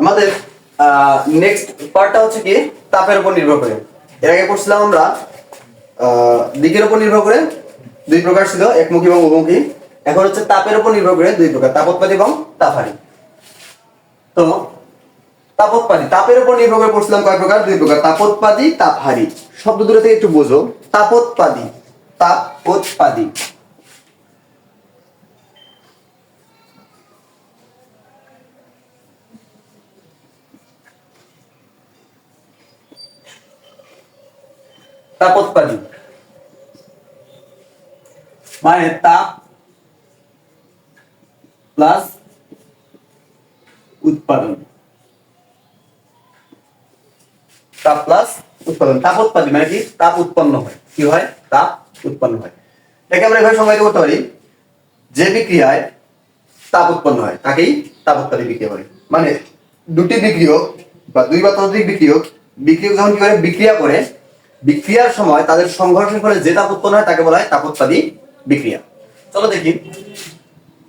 আমাদের নেক্সট পার্টটা হচ্ছে কি? তাপের উপর নির্ভর করে। এর আগে করছিলাম আমরা দিকের উপর নির্ভর করে দুই প্রকার ছিল, একমুখী এবং বহুমুখী এখন হচ্ছে তাপের উপর নির্ভর করে দুই প্রকার, তাপোৎপাদী এবং তাপহারী তো, তাপোৎপাদী, তাপের উপর নির্ভর করে পড়ছিলাম কয় প্রকার? দুই প্রকার, তাপোৎপাদী তাপহারী শব্দ দুটো থেকে একটু বোঝো। তাপোৎপাদী তাপোৎপাদী। তাপোৎপাদী মানে তাপ প্লাস উৎপাদন। তাপ প্লাস উৎপাদন। তাপ মানে কি? তাপ উৎপন্ন হয়। কি হয়? তাপ উৎপন্ন হয়। এটাকে আমরা এভাবে সংজ্ঞায়িত করতে পারি। যে বিক্রিয়ায় তাপ উৎপন্ন হয়, তাকেই তাপ উৎপাদী বিক্রিয়া বলে। মানে দুটি বিক্রিয়ক বা দুই বা ততোধিক বিক্রিয়ক বিক্রিয়ক যখন কি করে? বিক্রিয়া করে বিক্রিয়ার সময় তাদের সংঘর্ষের ফলে যে তাপ উৎপন্ন হয় তাকে বলা হয় তাপোৎপাদী বিক্রিয়া। চলো দেখি।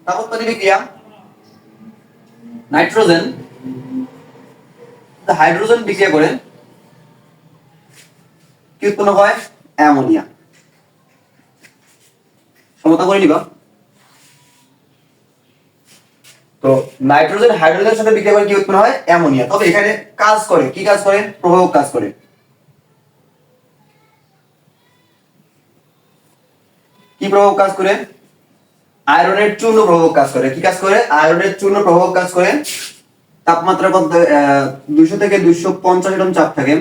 তাপোৎপাদী বিক্রিয়া। নাইট্রোজেন। হাইড্রোজেন বিক্রিয়া করে কি উৎপন্ন হয়? অ্যামোনিয়া। সমতা করে নিবা। তো নাইট্রোজেন হাইড্রোজেনের সাথে বিক্রিয়া করে কি উৎপন্ন হয়? অ্যামোনিয়া। তবে এখানে কাজ করে। কি কাজ করে? প্রভাবক কাজ করে। কি প্রভাবক কাজ করে? আয়রনের চূর্ণ প্রভাবক কাজ করে। কি কাজ করে? আয়রনের চূর্ণ প্রভাবক কাজ করে। তাপমাত্রা কত দুইশো থেকে দুইশো পঞ্চাশ এরকম চাপ থাকে।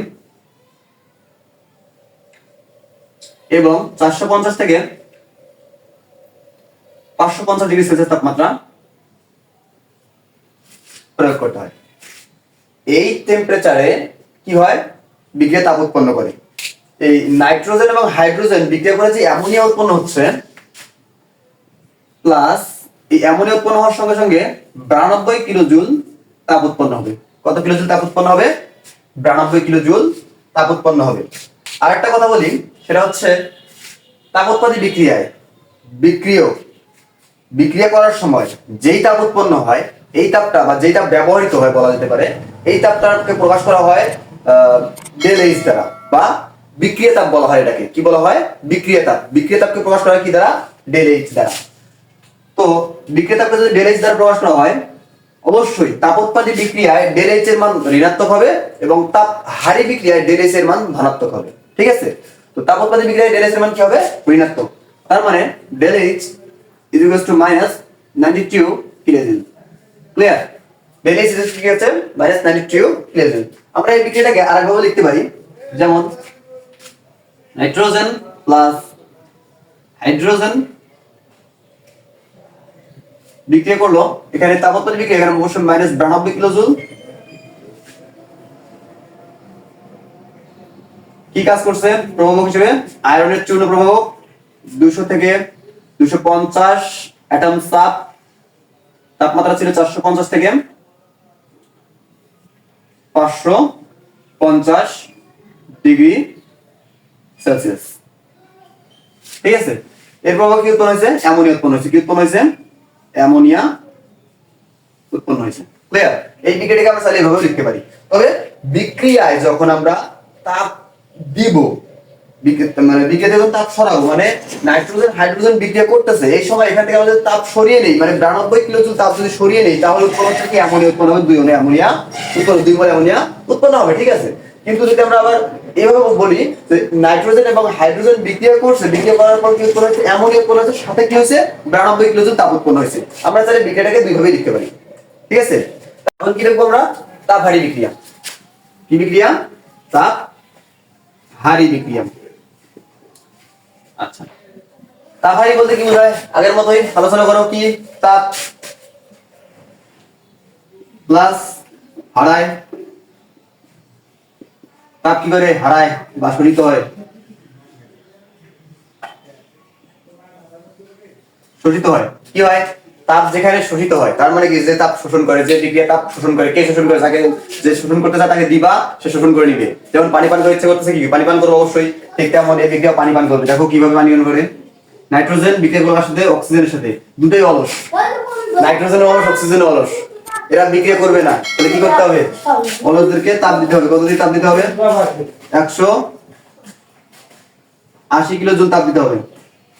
এবং চারশো পঞ্চাশ থেকে পাঁচশো পঞ্চাশ ডিগ্রি সেলসিয়াস তাপমাত্রা প্রয়োগ করতে হয়। এই টেম্পারেচারে কি হয়? বিক্রিয়া তাপ উৎপন্ন করে। এই নাইট্রোজেন এবং হাইড্রোজেন বিক্রিয়া করে যে অ্যামোনিয়া উৎপন্ন হচ্ছে, প্লাস এই অ্যামোনিয়া উৎপন্ন হওয়ার সঙ্গে সঙ্গে বিরানব্বই কিলো জুল তাপ উৎপন্ন হবে। কত কিলো জুল তাপ উৎপন্ন হবে? বিরানব্বই কিলো জুল তাপ উৎপন্ন হবে। আর একটা কথা বলি, সেটা হচ্ছে তাপ উৎপাদী বিক্রিয়ায় বিক্রিয়, বিক্রিয়া করার সময় যেই তাপ উৎপন্ন হয়, এই তাপটা বা যেই তাপ ব্যবহৃত হয় বলা যেতে পারে, এই তাপটাকে প্রকাশ করা হয় ডেল দ্বারা বা বিক্রিয়া তাপ বলা হয় এটাকে। কি বলা হয়? বিক্রিয়া তাপ বিক্রিয়া প্রকাশ করা হয় কি দ্বারা? ডেল এইচ দ্বারা। তো বিক্রিয়াতাপকে যদি ডেল এইচ দ্বারা প্রকাশ করা হয়, অবশ্যই তাপোৎপাদী বিক্রিয়ায় ডেল এইচ এর মান ঋণাত্মক হবে এবং তাপ হারি বিক্রিয়ায় ডেল এইচ এর মান ধনাত্মক হবে। ঠিক আছে? তো তাপোৎপাদী বিক্রিয়ায় ডেল এইচ এর মান কি হবে? ঋণাত্মক। তার মানে del H is equals to minus 92 kilojoule clear del H is কি আছে মাইনাস 92 কিলোজুল আমরা এই বিক্রিয়াটাকে আরেকভাবে লিখতে পারি। যেমন নাইট্রোজেন প্লাস হাইড্রোজেন বিক্রিয়া করল। এখানে তাপমাত্রা বিক্রিয়া, এখানে অবশ্যই মাইনাস বিরানব্বই কিলো জুল কি কাজ করছে প্রভাবক হিসেবে? আয়রনের চূর্ণ প্রভাবক দুশো থেকে দুশো পঞ্চাশ অ্যাটম সাপ তাপমাত্রা ছিল চারশো পঞ্চাশ থেকে পাঁচশো পঞ্চাশ ডিগ্রি। সেলসিয়াস ঠিক আছে? কি উৎপন্ন হয়েছে? অ্যামোনিয়া উৎপন্ন হয়েছে। কি উৎপন্ন হয়েছে? অ্যামোনিয়া উৎপন্ন হয়েছে। ক্লিয়ার এই আমরা লিখতে পারি। তবে বিক্রিয়ায় যখন আমরা তাপ দিব মানে যখন তাপ সরাবো মানে নাইট্রোজেন, হাইড্রোজেন বিক্রিয়া করতেছে, এই সময় এখান থেকে যদি তাপ সরিয়ে নেই। মানে বিরানব্বই কিলো জুল তাপ যদি সরিয়ে নেই, তাহলে উৎপন্ন হচ্ছে কি? অ্যামোনিয়া উৎপন্ন হবে। দুই অ্যামোনিয়া উৎপন্ন দুই অ্যামোনিয়া উৎপন্ন হবে। ঠিক আছে? কিন্তু যদি আমরা আবার এভাবে বলি যে নাইট্রোজেন এবং হাইড্রোজেন বিক্রিয়া করছে, বিক্রিয়া করার পর কি উৎপন্ন হচ্ছে অ্যামোনিয়া উৎপন্ন হচ্ছে সাথে কি হয়েছে? বিরানব্বই কিলো তাপ উৎপন্ন হয়েছে। আমরা চাইলে বিক্রিয়াটাকে দুইভাবে লিখতে পারি। ঠিক আছে? এখন কি লিখব আমরা? তাপ হারি বিক্রিয়া। কি বিক্রিয়া? তাপ হারি বিক্রিয়া। আচ্ছা। তাপ হারি বলতে কি বোঝায়? আগের মতোই আলোচনা করো কি? তাপ প্লাস হারায় তাপ কি করে? হারায় বা শোষিত হয়। শোষিত হয়। কি হয়? তাপ যেখানে শোষিত হয়, তার মানে কি? যে তাপ শোষণ করে, যে বিক্রিয়া তাপ শোষণ করে, কে শোষণ করে যাকে যে শোষণ করতে চায় তাকে দিবা, সে শোষণ করে নিবে। যেমন পানি পান করে ইচ্ছে করতেছে কি? পানি পান করব অবশ্যই। ঠিক তেমন এই বিক্রিয়া পানি পান করবে। দেখো কীভাবে পানি পান করে। নাইট্রোজেন বিক্রিয়া করার সাথে? অক্সিজেনের সাথে। দুটোই অলস। নাইট্রোজেন অলস অক্সিজেন অলস। এরা বিক্রিয়া করবে না। তাহলে কি করতে হবে? মৌলদেরকে তাপ দিতে হবে। কত তাপ দিতে হবে? একশো আশি কিলো জুল তাপ দিতে হবে।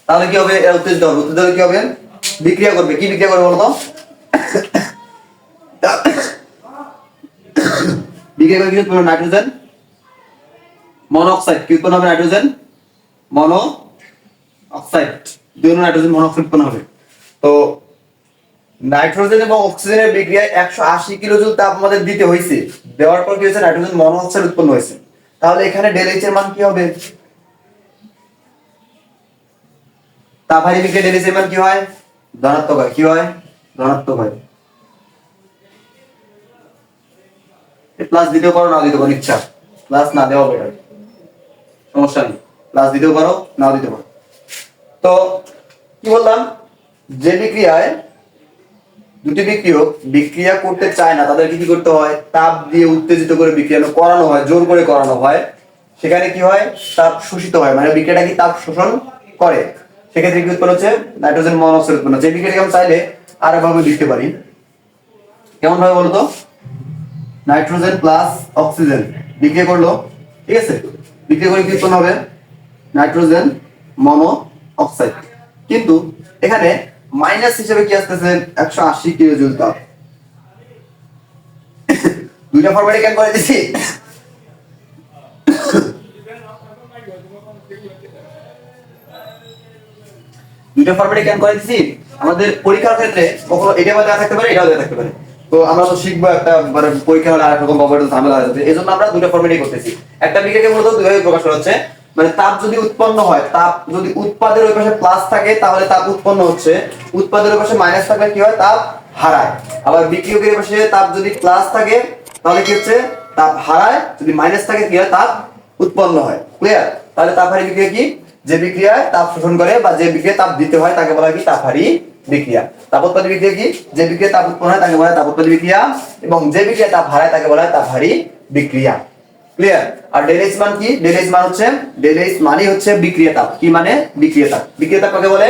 তাহলে কি হবে? এরা উত্তেজিত হবে। উত্তেজিত কি হবে? বিক্রিয়া করবে। কি বিক্রিয়া করবে বলতো? বিক্রিয়া করে কি উৎপন্ন নাইট্রোজেন মনোঅক্সাইড কি উৎপন্ন হবে? নাইট্রোজেন মনো অক্সাইড দুই নাইট্রোজেন মনোঅক্সাইড উৎপন্ন হবে। তো নাইট্রোজেন এবং অক্সিজেনের বিক্রিয়ায় একশো আশি কিলো জুল তাপ আমাদের দিতে হয়েছে। দেওয়ার পর কি হয়েছে? নাইট্রোজেন মনোঅক্সাইড উৎপন্ন হয়েছে। তাহলে এখানে ডেল এইচ এর মান কি হবে? তাপহারি বিক্রিয়া ডেল এইচ এর মান কি হয়? ধনাত্মক হয়। কি হয়? ধনাত্মক হয়। প্লাস দিতেও পারো, নাও দিতে পারো, ইচ্ছা। প্লাস না দেওয়া বেটার সমস্যা নেই। প্লাস দিতেও পারো, নাও দিতে পারো। তো, কি বললাম? যে বিক্রিয়ায় দুটি বিক্রিয়ক বিক্রিয়া করতে চায় না, তাদেরকে কি করতে হয়? তাপ দিয়ে উত্তেজিত করে বিক্রিয়া করানো হয়, জোর করে করানো হয়। সেখানে কি হয়? তাপ শোষিত হয়। মানে বিক্রিয়াটা কি তাপ শোষণ করে? সেক্ষেত্রে কি উৎপন্ন হচ্ছে? নাইট্রোজেন মনোক্সাইড উৎপন্ন হচ্ছে। এই বিক্রিয়াটাকে আমরা চাইলে আরও ভাবে লিখতে পারি। কেমন ভাবে বলতো? Nitrogen plus oxygen. বিক্রিয়া করল। ঠিক আছে? বিক্রিয়া করে কি উৎপন্ন হবে? Nitrogen monoxide. কিন্তু এখানে মাইনাস হিসেবে কি আসতেছে? একশো আশি কিলো জুল তাপ। দুইটা ফরম্যাটে কেন করে দিছি। দুইটা কেন করে দিছি। আমাদের পরীক্ষার ক্ষেত্রে কখনো এটা দেওয়া থাকতে পারে, এটাও দেওয়া থাকতে পারে। তো আমরা তো শিখব একটা মানে পরীক্ষা হলে আরেক রকম ঝামেলা হয়ে যাবে এই জন্য আমরা দুটো ফরম্যাটে করতেছি। একটা বিক্রিয়াকে মূলত দুইভাবে প্রকাশ করা হচ্ছে। মানে তাপ যদি উৎপন্ন হয়, তাপ যদি উৎপাদের ওই পাশে প্লাস থাকে, তাহলে তাপ উৎপন্ন হচ্ছে। উৎপাদের ওই পাশে মাইনাস থাকলে কি হয়? তাপ হারায়। আবার বিক্রিয়কের পাশে তাপ যদি প্লাস থাকে, তাহলে কি হচ্ছে? তাপ হারায়। যদি মাইনাস থাকে, কি হয়? তাপ উৎপন্ন হয়। ক্লিয়ার তাহলে তাপহারী বিক্রিয়া কি? যে বিক্রিয়ায় তাপ শোষণ করে বা যে বিক্রিয়া তাপ দিতে হয়, তাকে বলা হয় কি? তাপহারী বিক্রিয়া। তাপোৎপাদী বিক্রিয়া কি? যে বিক্রিয়া তাপ উৎপন্ন হয়, তাকে বলা হয় তাপোৎপাদী বিক্রিয়া। এবং যে বিক্রিয়া তাপ হারায়, তাকে বলা হয় তাপহারী বিক্রিয়া। ক্লিয়ার আর ডেলেস মান কি? ডেলেস মান হচ্ছে ডেলেস মানে হচ্ছে বিক্রিয়া কি মানে? বিক্রিয়া তাপ বিক্রিয়া তাপ কাকে বলে?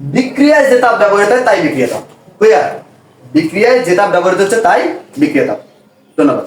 বিক্রিয়ায় যে তাপ ব্যবহৃত হয়, তাই বিক্রিয়া ক্লিয়ার বিক্রিয়ায় যে তাপ ব্যবহৃত হচ্ছে, তাই বিক্রিয়া ধন্যবাদ।